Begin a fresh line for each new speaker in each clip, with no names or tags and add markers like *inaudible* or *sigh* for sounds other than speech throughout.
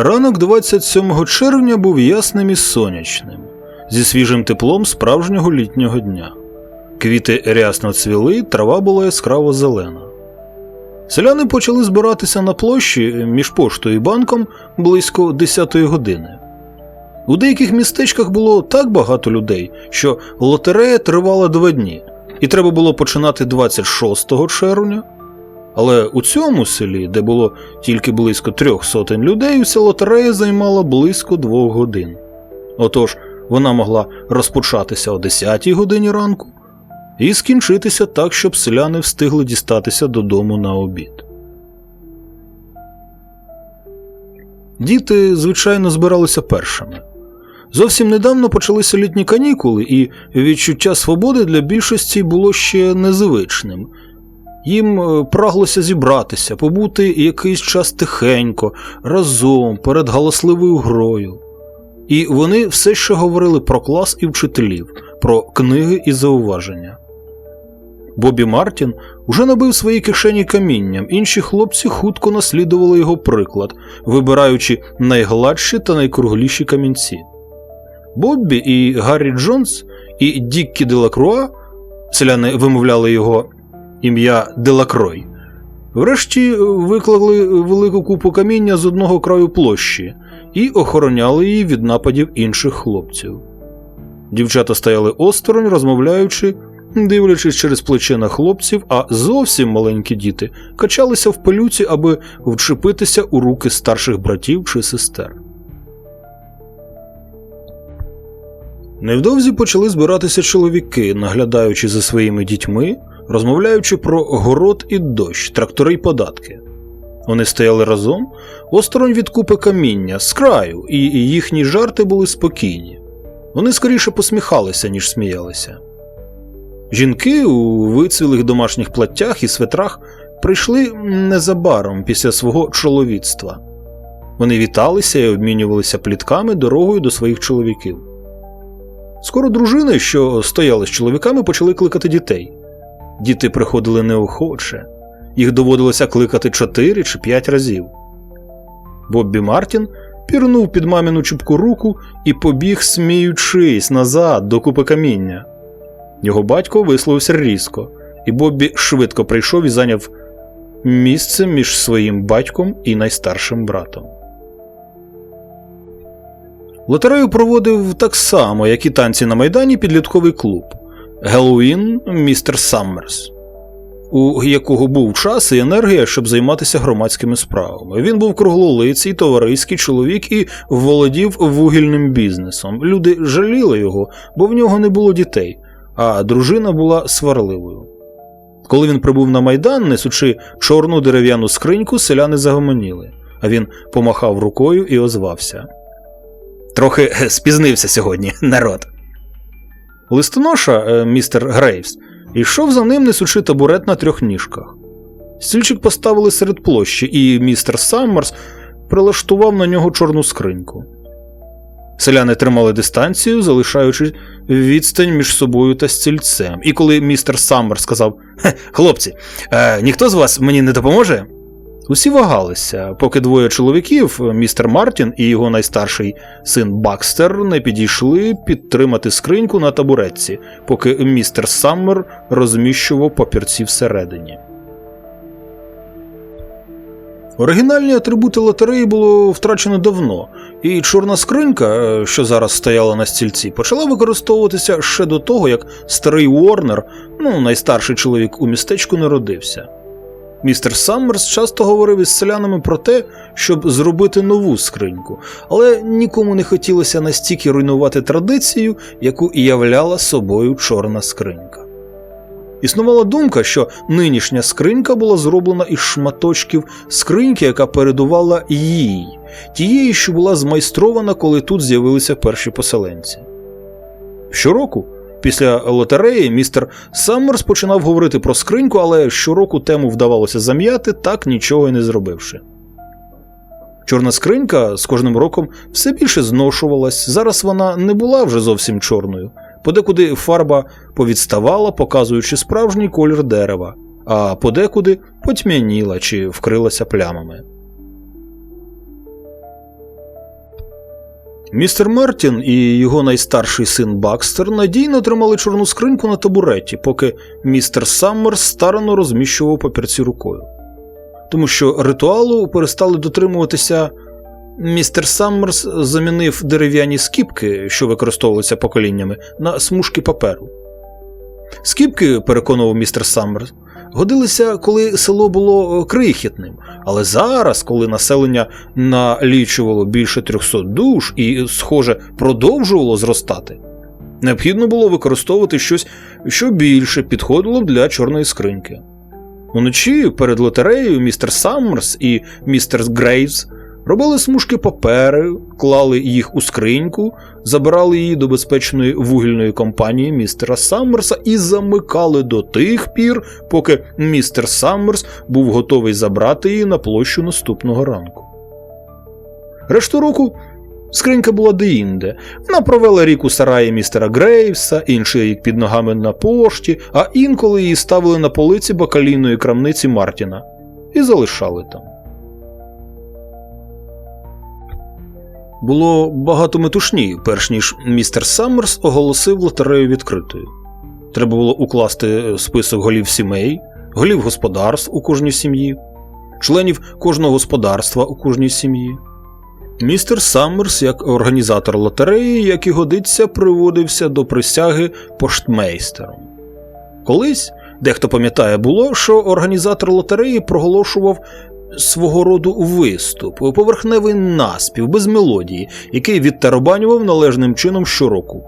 Ранок 27 червня був ясним і сонячним, зі свіжим теплом справжнього літнього дня. Квіти рясно цвіли, трава була яскраво зелена. Селяни почали збиратися на площі між поштою і банком близько 10 години. У деяких містечках було так багато людей, що лотерея тривала два дні, і треба було починати 26 червня. Але у цьому селі, де було тільки близько трьох сотень людей, уся лотерея займала близько двох годин. Отож, вона могла розпочатися о 10 годині ранку і скінчитися так, щоб селяни встигли дістатися додому на обід. Діти, звичайно, збиралися першими. Зовсім недавно почалися літні канікули, і відчуття свободи для більшості було ще незвичним. Їм е, праглося зібратися, побути якийсь час тихенько, разом, перед галасливою грою. І вони все ще говорили про клас і вчителів, про книги і зауваження. Бобі Мартін уже набив свої кишені камінням, інші хлопці хутко наслідували його приклад, вибираючи найгладші та найкругліші камінці. Боббі і Гаррі Джонс, і Діккі Делакруа, селяни вимовляли його ім'я Делакрой, врешті виклали велику купу каміння з одного краю площі і охороняли її від нападів інших хлопців. Дівчата стояли осторонь, розмовляючи, дивлячись через плече на хлопців, а зовсім маленькі діти качалися в пилюці, аби вчепитися у руки старших братів чи сестер. Невдовзі почали збиратися чоловіки, наглядаючи за своїми дітьми, розмовляючи про город і дощ, трактори й податки. Вони стояли разом, осторонь від купи каміння, з краю, і їхні жарти були спокійні. Вони скоріше посміхалися, ніж сміялися. Жінки у вицвілих домашніх платтях і светрах прийшли незабаром після свого чоловіцтва. Вони віталися і обмінювалися плітками дорогою до своїх чоловіків. Скоро дружини, що стояли з чоловіками, почали кликати дітей. Діти приходили неохоче, їх доводилося кликати чотири чи п'ять разів. Боббі Мартін пірнув під маміну чубку руку і побіг, сміючись, назад до купи каміння. Його батько висловився різко, і Боббі швидко прийшов і зайняв місце між своїм батьком і найстаршим братом. Лотерею проводив так само, як і танці на Майдані, підлітковий клуб Геловін містер Саммерс, у якого був час і енергія, щоб займатися громадськими справами. Він був круглолиций, товариський чоловік і володів вугільним бізнесом. Люди жаліли його, бо в нього не було дітей, а дружина була сварливою. Коли він прибув на майдан, несучи чорну дерев'яну скриньку, селяни загомоніли, а він помахав рукою і озвався. Трохи спізнився сьогодні, *laughs* народ. Листоноша, е, містер Грейвс, йшов за ним, несучи табурет на трьох ніжках. Стільчик поставили серед площі, і містер Саммерс прилаштував на нього чорну скриньку. Селяни тримали дистанцію, залишаючи відстань між собою та стільцем. І коли містер Саммер сказав: Хлопці, е, ніхто з вас мені не допоможе? Усі вагалися, поки двоє чоловіків, містер Мартін і його найстарший син Бакстер, не підійшли підтримати скриньку на табуретці, поки містер Саммер розміщував папірці всередині. Оригінальні атрибути лотереї було втрачено давно, і чорна скринька, що зараз стояла на стільці, почала використовуватися ще до того, як старий Уорнер, ну найстарший чоловік у містечку, народився. Містер Саммерс часто говорив із селянами про те, щоб зробити нову скриньку, але нікому не хотілося настільки руйнувати традицію, яку і являла собою чорна скринька. Існувала думка, що нинішня скринька була зроблена із шматочків скриньки, яка передувала їй, тієї, що була змайстрована, коли тут з'явилися перші поселенці. Щороку Після лотереї містер Саммерс починав говорити про скриньку, але щороку тему вдавалося зам'яти, так нічого й не зробивши. Чорна скринька з кожним роком все більше зношувалась, зараз вона не була вже зовсім чорною, подекуди фарба повідставала, показуючи справжній колір дерева, а подекуди потьмяніла чи вкрилася плямами. Містер Мартін і його найстарший син Бакстер надійно тримали чорну скриньку на табуреті, поки містер Саммерс старано розміщував папірці рукою. Тому що ритуалу перестали дотримуватися. Містер Саммерс замінив дерев'яні скіпки, що використовувалися поколіннями, на смужки паперу. Скіпки, переконував містер Саммерс, годилися, коли село було крихітним, але зараз, коли населення налічувало більше 300 душ і, схоже, продовжувало зростати, необхідно було використовувати щось, що більше підходило для чорної скриньки. Уночі перед лотереєю містер Саммерс і містер Грейвс робили смужки папери, клали їх у скриньку, забирали її до безпечної вугільної компанії містера Саммерса і замикали до тих пір, поки містер Саммерс був готовий забрати її на площу наступного ранку. Решту року скринька була деінде. Вона провела рік у сараї містера Грейвса, інший рік під ногами на пошті, а інколи її ставили на полиці бакалійної крамниці Мартіна і залишали там. Було багато метушні, перш ніж містер Саммерс оголосив лотерею відкритою. Треба було укласти список голів сімей, голів господарств у кожній сім'ї, членів кожного господарства у кожній сім'ї. Містер Саммерс, як організатор лотереї, як і годиться, приводився до присяги поштмейстером. Колись, дехто пам'ятає, було, що організатор лотереї проголошував свого роду виступ, поверхневий наспів без мелодії, який відтарабанював належним чином щороку.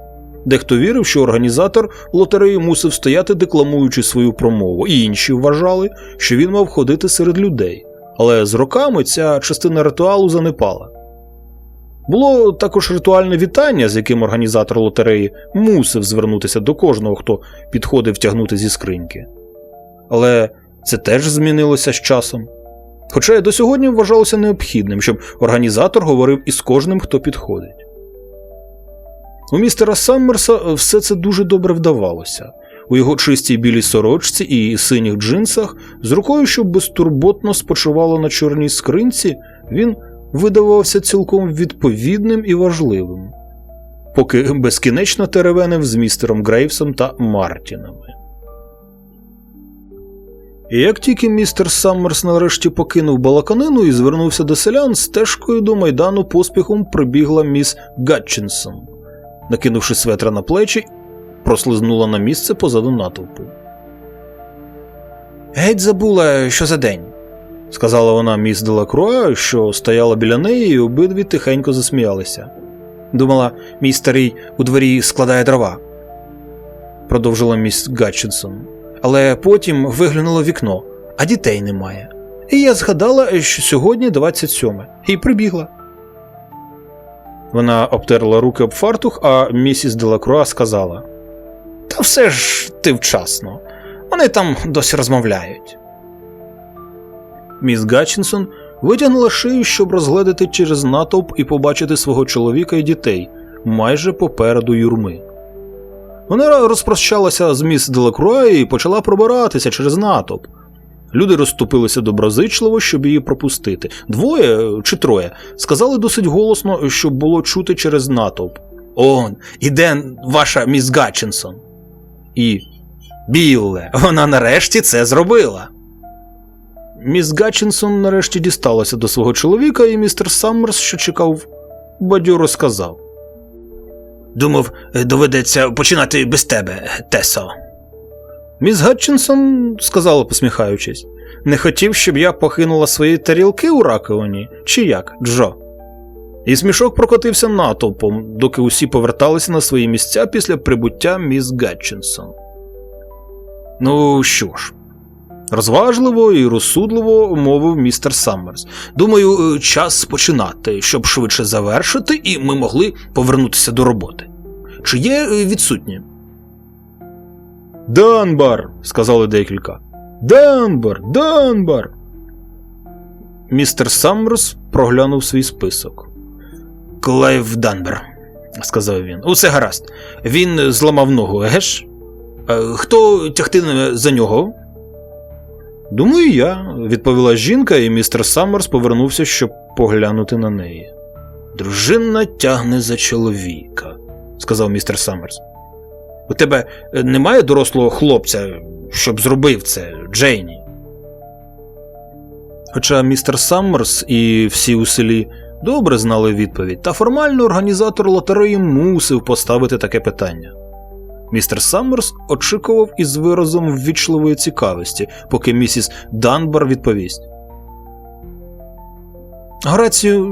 Дехто вірив, що організатор лотереї мусив стояти, декламуючи свою промову, і інші вважали, що він мав ходити серед людей. Але з роками ця частина ритуалу занепала. Було також ритуальне вітання, з яким організатор лотереї мусив звернутися до кожного, хто підходив тягнути зі скриньки. Але це теж змінилося з часом. Хоча й до сьогодні вважалося необхідним, щоб організатор говорив із кожним, хто підходить. У містера Саммерса все це дуже добре вдавалося. У його чистій білій сорочці і синіх джинсах, з рукою, що безтурботно спочивала на чорній скринці, він видавався цілком відповідним і важливим, поки безкінечно теревенив з містером Грейвсом та Мартінами. І як тільки містер Саммерс нарешті покинув балаканину і звернувся до селян, стежкою до майдану поспіхом прибігла міс Гатчинсон. Накинувши светра на плечі, прослизнула на місце позаду натовпу. Геть забула, що за день, сказала вона міс Делакруа, що стояла біля неї, і обидві тихенько засміялися. Думала, мій старий у дворі складає дрова, продовжила міс Гатчинсон. Але потім виглянула в вікно, а дітей немає. І я згадала, що сьогодні 27 і прибігла. Вона обтерла руки об фартух, а місіс Делакруа сказала: Та все ж ти вчасно. Вони там досі розмовляють. Міс Гатчинсон витягнула шию, щоб розгледати через натовп і побачити свого чоловіка і дітей майже попереду юрми. Вона розпрощалася з міс Делакруа і почала пробиратися через натовп. Люди розступилися доброзичливо, щоб її пропустити. Двоє чи троє сказали досить голосно, щоб було чути через натовп. Он, іде ваша міс Гатчинсон. І Білле, вона нарешті це зробила. Міс Гатчинсон нарешті дісталася до свого чоловіка, і містер Саммерс, що чекав, бадьоро сказав. Думав, доведеться починати без тебе, Тесо. Міс Гатчинсон сказала, посміхаючись, не хотів, щоб я покинула свої тарілки у раковині, чи як, Джо? І смішок прокотився натовпом, доки усі поверталися на свої місця після прибуття міс Гатчинсон. Ну що ж, розважливо і розсудливо мовив містер Саммерс. Думаю, час починати, щоб швидше завершити, і ми могли повернутися до роботи. Чи є е, відсутні? Данбар, сказали декілька. Данбар, Данбар. Містер Саммерс проглянув свій список. Клайв Данбер, сказав він. Усе гаразд. Він зламав ногу, еге ж? Е, Хто тягтиме за нього? Думаю, я, відповіла жінка, і містер Саммерс повернувся, щоб поглянути на неї. Дружина тягне за чоловіка, сказав містер Саммерс. У тебе е, немає дорослого хлопця, щоб зробив це, Джейні? Хоча містер Саммерс і всі у селі добре знали відповідь, та формально організатор лотереї мусив поставити таке питання. Містер Саммерс очікував із виразом ввічливої цікавості, поки місіс Данбар відповість. Горацію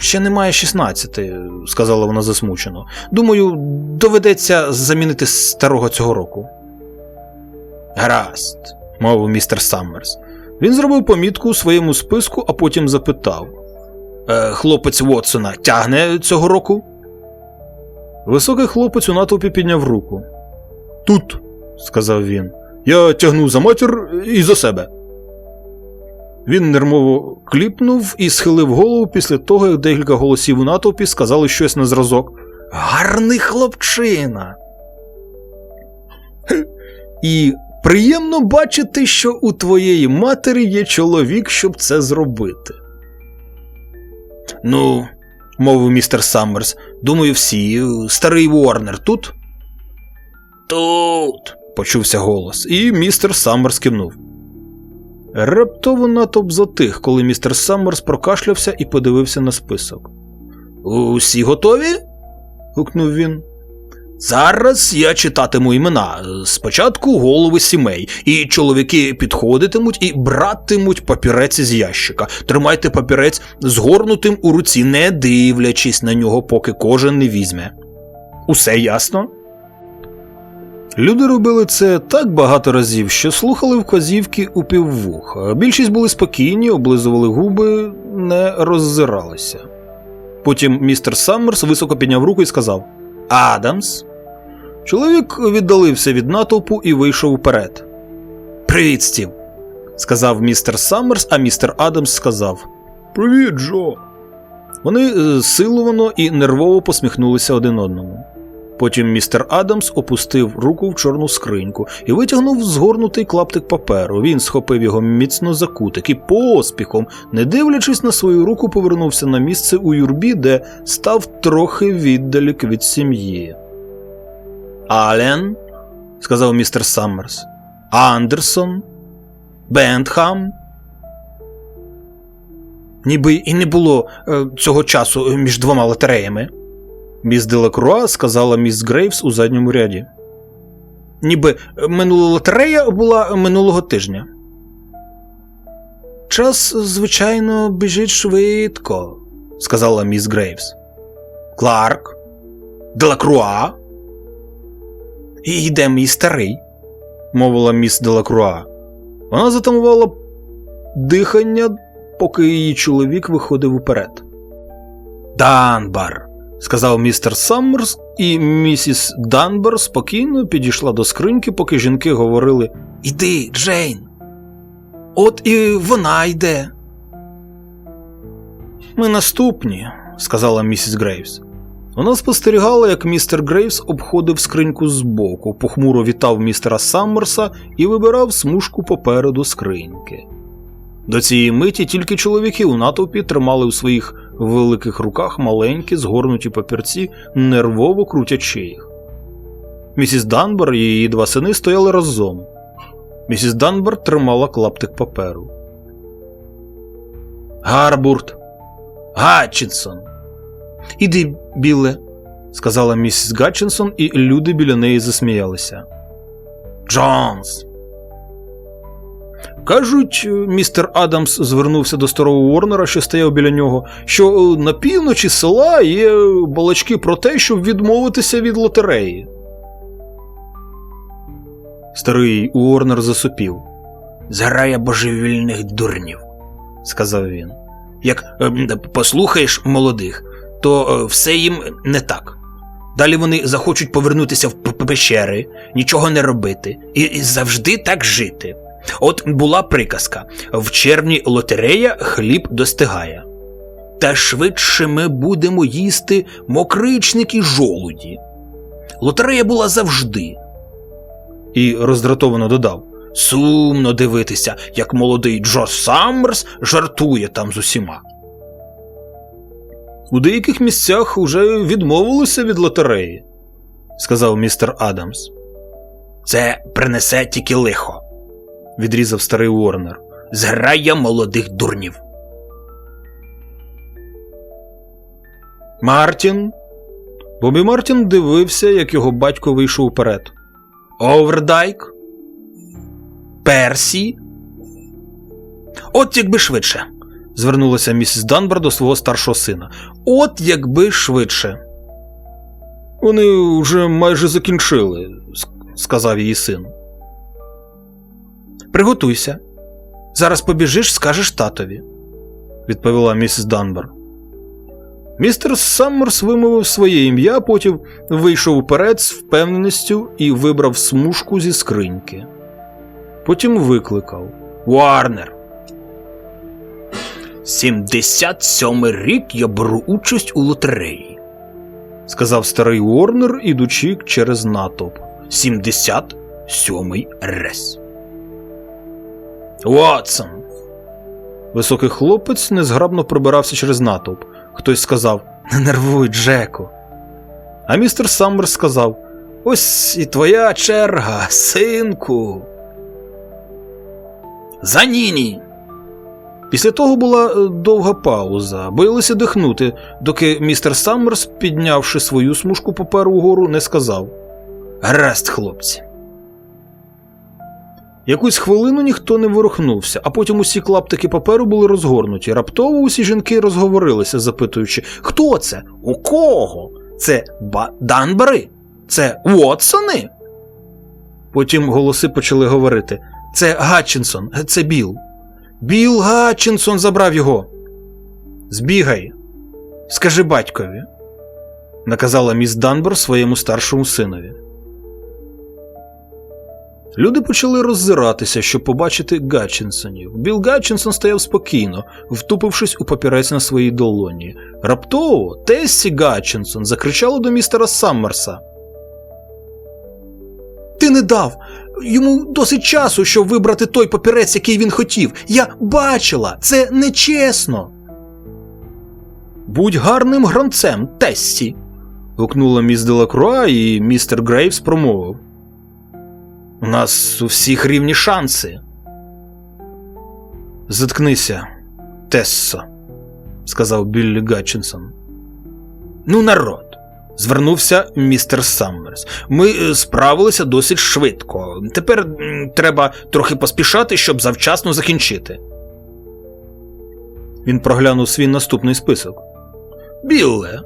ще немає 16, сказала вона засмучено. Думаю, доведеться замінити старого цього року. Гаразд, мовив містер Саммерс. Він зробив помітку у своєму списку, а потім запитав: е, Хлопець Вотсона тягне цього року? Високий хлопець у натовпі підняв руку. Тут, сказав він, я тягну за матір і за себе. Він нермово кліпнув і схилив голову після того, як декілька голосів у натовпі сказали щось на зразок. Гарний хлопчина. І приємно бачити, що у твоєї матері є чоловік, щоб це зробити. Ну, мовив містер Саммерс, думаю, всі. Старий Ворнер тут? Тут. почувся голос, і містер Саммерс кивнув. Раптово натовп затих, коли містер Саммерс прокашлявся і подивився на список. Усі готові? гукнув він. Зараз я читатиму імена. Спочатку голови сімей, і чоловіки підходитимуть і братимуть папірець з ящика. Тримайте папірець згорнутим у руці, не дивлячись на нього, поки кожен не візьме. Усе ясно? Люди робили це так багато разів, що слухали вказівки у піввуха. Більшість були спокійні, облизували губи, не роззиралися. Потім містер Саммерс високо підняв руку і сказав Адамс. Чоловік віддалився від натовпу і вийшов уперед. Привіт, Стів, сказав містер Саммерс, а містер Адамс сказав Привіт, Джо. Вони е, силовано і нервово посміхнулися один одному. Потім містер Адамс опустив руку в чорну скриньку і витягнув згорнутий клаптик паперу. Він схопив його міцно за кутик і поспіхом, не дивлячись на свою руку, повернувся на місце у юрбі, де став трохи віддалік від сім'ї. Ален, сказав містер Саммерс, Андерсон, Бентхам. Ніби і не було е, цього часу між двома лотереями. Міс Делакруа сказала міс Грейвс у задньому ряді. Ніби минула лотерея була минулого тижня. Час, звичайно, біжить швидко, сказала міс Грейвс. Кларк, Делакруа. І йде мій старий, мовила міс Делакруа. Вона затамувала дихання, поки її чоловік виходив уперед. Данбар сказав містер Саммерс, і місіс Данбер спокійно підійшла до скриньки, поки жінки говорили Іди, Джейн. От і вона йде. Ми наступні, сказала місіс Грейвс. Вона спостерігала, як містер Грейвс обходив скриньку збоку, похмуро вітав містера Саммерса і вибирав смужку попереду скриньки. До цієї миті тільки чоловіки у натовпі тримали у своїх великих руках маленькі згорнуті папірці, нервово крутячи їх. Місіс Данбар і її два сини стояли разом. Місіс Данбар тримала клаптик паперу. Гарбурт. Гатчинсон. Іди, біле, сказала місіс Гатчинсон, і люди біля неї засміялися. Джонс. Кажуть, містер Адамс звернувся до старого Уорнера, що стояв біля нього, що на півночі села є балачки про те, щоб відмовитися від лотереї. Старий Уорнер засопів. Зграя божевільних дурнів, сказав він. Як е, послухаєш молодих, то е, все їм не так. Далі вони захочуть повернутися в пещери, нічого не робити, і, завжди так жити. От була приказка: в червні лотерея хліб достигає. Та швидше ми будемо їсти мокричник і жолуді. Лотерея була завжди. І роздратовано додав: Сумно дивитися, як молодий Джо Саммерс жартує там з усіма. У деяких місцях уже відмовилися від лотереї, сказав містер Адамс.
Це принесе тільки лихо.
Відрізав старий Уорнер.
Зграя молодих дурнів.
Мартін. Бобі Мартін дивився, як його батько вийшов уперед.
Овердайк. Персі. От якби швидше.
Звернулася місіс Данбар до свого старшого сина. От якби швидше. Вони вже майже закінчили, сказав її син.
Приготуйся. Зараз побіжиш, скажеш татові.
відповіла місіс Данбар. Містер Саммерс вимовив своє ім'я, потім вийшов уперед з впевненістю і вибрав смужку зі скриньки. Потім викликав
Варнер. 77 рік я беру участь у лотереї.
сказав старий Уорнер, ідучи через натовп.
77 рез.
Ватсон. Високий хлопець незграбно прибирався через натовп. Хтось сказав Не нервуй, Джеку. А містер Саммерс сказав Ось і твоя черга, синку.
Заніні.
Після того була е, довга пауза, боялися дихнути, доки містер Саммерс, піднявши свою смужку паперу угору, не сказав Гаразд, хлопці. Якусь хвилину ніхто не ворухнувся, а потім усі клаптики паперу були розгорнуті. Раптово усі жінки розговорилися, запитуючи, хто це? У кого? Це ба Данбари? Це Уотсони? Потім голоси почали говорити: Це Гатчинсон, це Біл. Біл Гатчинсон забрав його. Збігай, скажи батькові, наказала міс Данбор своєму старшому синові. Люди почали роззиратися, щоб побачити Гатчинсонів. Біл Гатчинсон стояв спокійно, втупившись у папірець на своїй долоні. Раптово Тессі Гатчинсон закричала до містера Саммерса. Ти не дав! Йому досить часу, щоб вибрати той папірець, який він хотів. Я бачила, це нечесно. Будь гарним гранцем, Тессі. гукнула міс Делакруа, і містер Грейвс промовив. У нас у всіх рівні шанси. Заткнися, Тессо, сказав Біллі Гатчинсон. Ну, народ. Звернувся містер Саммерс. Ми е, справилися досить швидко. Тепер треба трохи поспішати, щоб завчасно закінчити. Він проглянув свій наступний список. Білле,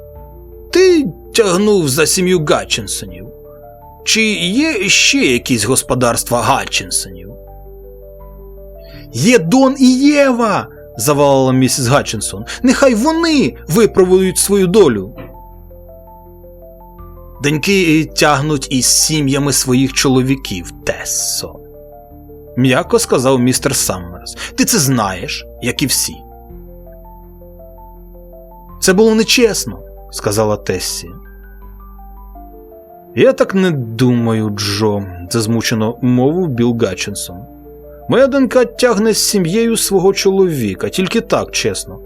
ти тягнув за сім'ю Гатчинсонів. Чи є ще якісь господарства Гатчинсонів? Є Дон і Єва. завалила місіс Гатчинсон. Нехай вони виправують свою долю. Доньки тягнуть із сім'ями своїх чоловіків, Тессо. М'яко сказав містер Саммерс. Ти це знаєш, як і всі. Це було нечесно, сказала Тессі. Я так не думаю, Джо, зазмучено мовив Білл Гатчинсон. Моя донька тягне з сім'єю свого чоловіка, тільки так чесно.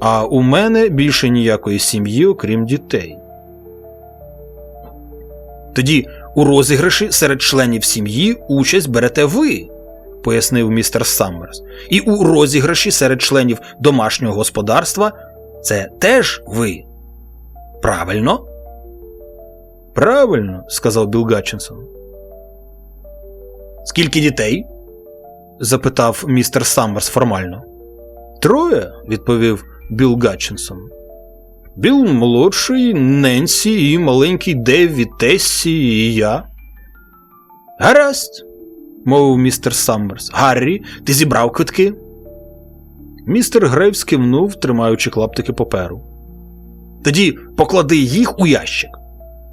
А у мене більше ніякої сім'ї, окрім дітей. Тоді у розіграші серед членів сім'ї участь берете ви, пояснив містер Саммерс. І у розіграші серед членів домашнього господарства це теж ви. Правильно? Правильно, сказав Білл Гатчинсон. Скільки дітей? запитав містер Саммерс формально. Троє, відповів Білл Гатчинсон. Біл молодший, Ненсі і маленький Деві, Тессі і я. Гаразд, мовив містер Саммерс. Гаррі, ти зібрав квитки? Містер Грейвс кивнув, тримаючи клаптики паперу. Тоді поклади їх у ящик,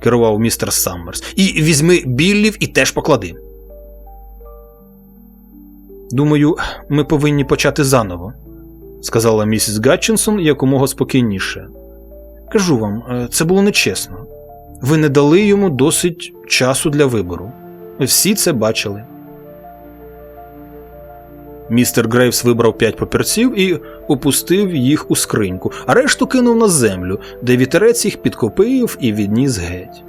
керував містер Саммерс, і візьми біллів і теж поклади. Думаю, ми повинні почати заново, сказала місіс Гатчинсон якомога спокійніше. Кажу вам, е, це було нечесно. Ви не дали йому досить часу для вибору. Всі це бачили. Містер Грейвс вибрав п'ять папірців і опустив їх у скриньку, а решту кинув на землю, де вітерець їх підкопив і відніс геть.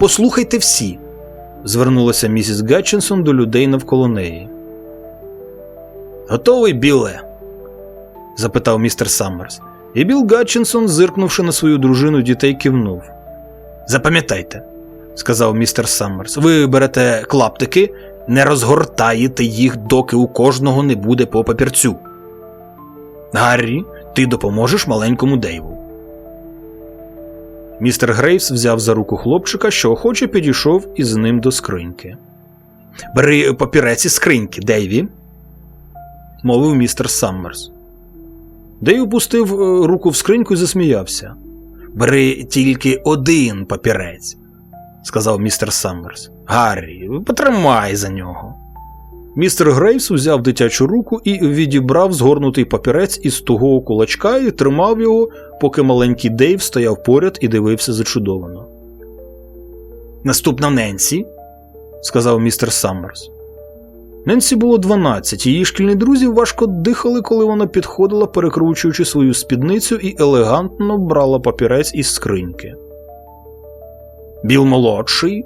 Послухайте всі. звернулася місіс Гатчинсон до людей навколо неї. Готовий, Білле? запитав містер Саммерс. І Білл Гатчинсон, зиркнувши на свою дружину дітей, кивнув. Запам'ятайте, сказав містер Саммерс, ви берете клаптики, не розгортаєте їх, доки у кожного не буде по папірцю. Гаррі, ти допоможеш маленькому Дейву. Містер Грейвс взяв за руку хлопчика, що охоче підійшов із ним до скриньки. Бери папірець із скриньки, Дейві, мовив містер Саммерс. Дейв опустив е, руку в скриньку і засміявся. Бери тільки один папірець, сказав містер Саммерс. Гаррі, потримай за нього. Містер Грейвс узяв дитячу руку і відібрав згорнутий папірець із тугого кулачка і тримав його, поки маленький Дейв стояв поряд і дивився зачудовано. Наступна Ненсі, сказав містер Саммерс. Ненсі було 12, її шкільні друзі важко дихали, коли вона підходила, перекручуючи свою спідницю і елегантно брала папірець із скриньки. Біл молодший,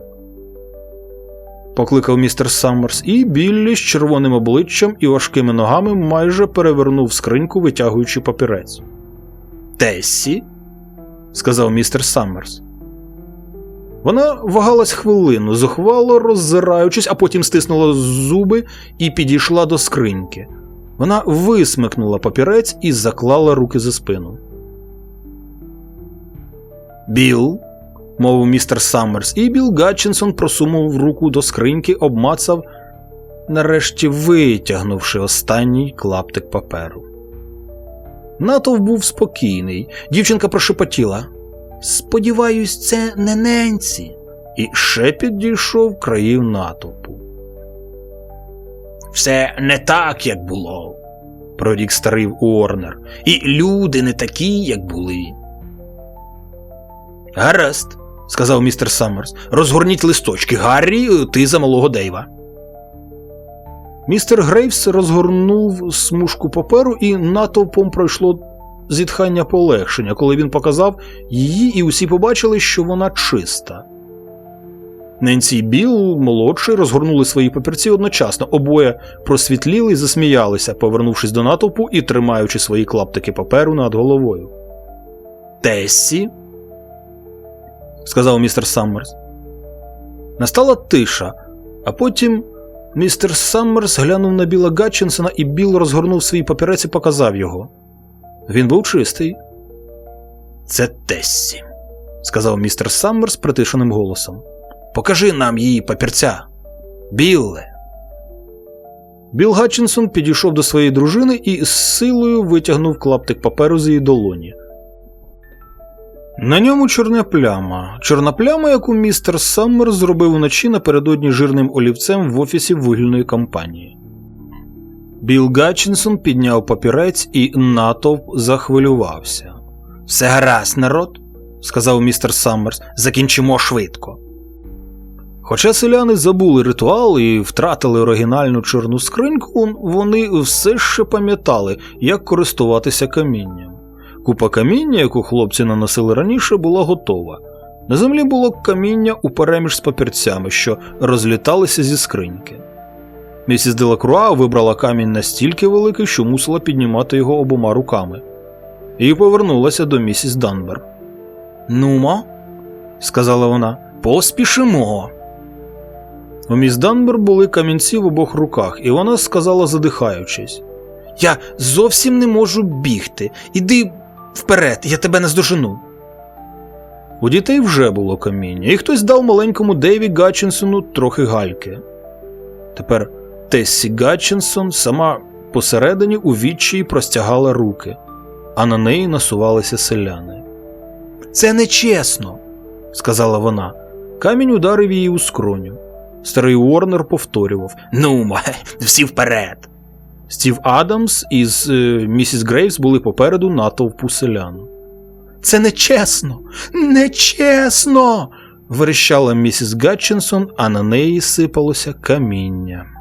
покликав містер Саммерс, і Біллі з червоним обличчям і важкими ногами майже перевернув скриньку, витягуючи папірець. Тессі, сказав містер Саммерс. Вона вагалась хвилину, зухвало роззираючись, а потім стиснула зуби і підійшла до скриньки. Вона висмикнула папірець і заклала руки за спину. Біл, мовив містер Саммерс, і Біл Гатчинсон просунув руку до скриньки, обмацав, нарешті витягнувши останній клаптик паперу. Натовп був спокійний. Дівчинка прошепотіла. Сподіваюсь, це не Ненсі. І шепіт дійшов країв натовпу. Все не так, як було, прорік старий Уорнер. І люди не такі, як були. Гаразд, сказав містер Саммерс. Розгорніть листочки. Гаррі, ти за малого Дейва. Містер Грейвс розгорнув смужку паперу, і натовпом пройшло зітхання полегшення, коли він показав її, і усі побачили, що вона чиста. Ненсі Біл, молодший, розгорнули свої папірці одночасно, обоє просвітліли і засміялися, повернувшись до натовпу і тримаючи свої клаптики паперу над головою. Тессі, сказав містер Саммерс. Настала тиша, а потім містер Саммерс глянув на Біла Гатчинсона, і Біл розгорнув свій папірець і показав його. Він був чистий. Це Тессі, сказав містер Саммерс притишеним голосом. Покажи нам її папірця. Білле. Біл Гатчинсон підійшов до своєї дружини і з силою витягнув клаптик паперу з її долоні. На ньому чорна пляма. Чорна пляма, яку містер Саммер зробив уночі напередодні жирним олівцем в офісі вугільної компанії. Біл Гатчинсон підняв папірець і натовп захвилювався. Все гаразд, народ, сказав містер Саммерс, закінчимо швидко. Хоча селяни забули ритуал і втратили оригінальну чорну скриньку, вони все ще пам'ятали, як користуватися камінням. Купа каміння, яку хлопці наносили раніше, була готова. На землі було каміння упереміж з папірцями, що розліталися зі скриньки. Місіс Делакруа вибрала камінь настільки великий, що мусила піднімати його обома руками, і повернулася до місіс Данбер. Нумо, сказала вона, поспішимо. У міс Данбер були камінці в обох руках, і вона сказала, задихаючись: Я зовсім не можу бігти. Іди вперед, я тебе наздожену. У дітей вже було каміння, і хтось дав маленькому Дейві Гатчинсону трохи гальки. Тепер Тессі Гатчинсон сама посередині у відчаї простягала руки, а на неї насувалися селяни. Це нечесно, сказала вона. Камінь ударив її у скроню. Старий Уорнер повторював Ну, всі вперед. Стів Адамс із е, місіс Грейвс були попереду натовпу селян. Це нечесно, нечесно. верещала місіс Гатчинсон, а на неї сипалося каміння.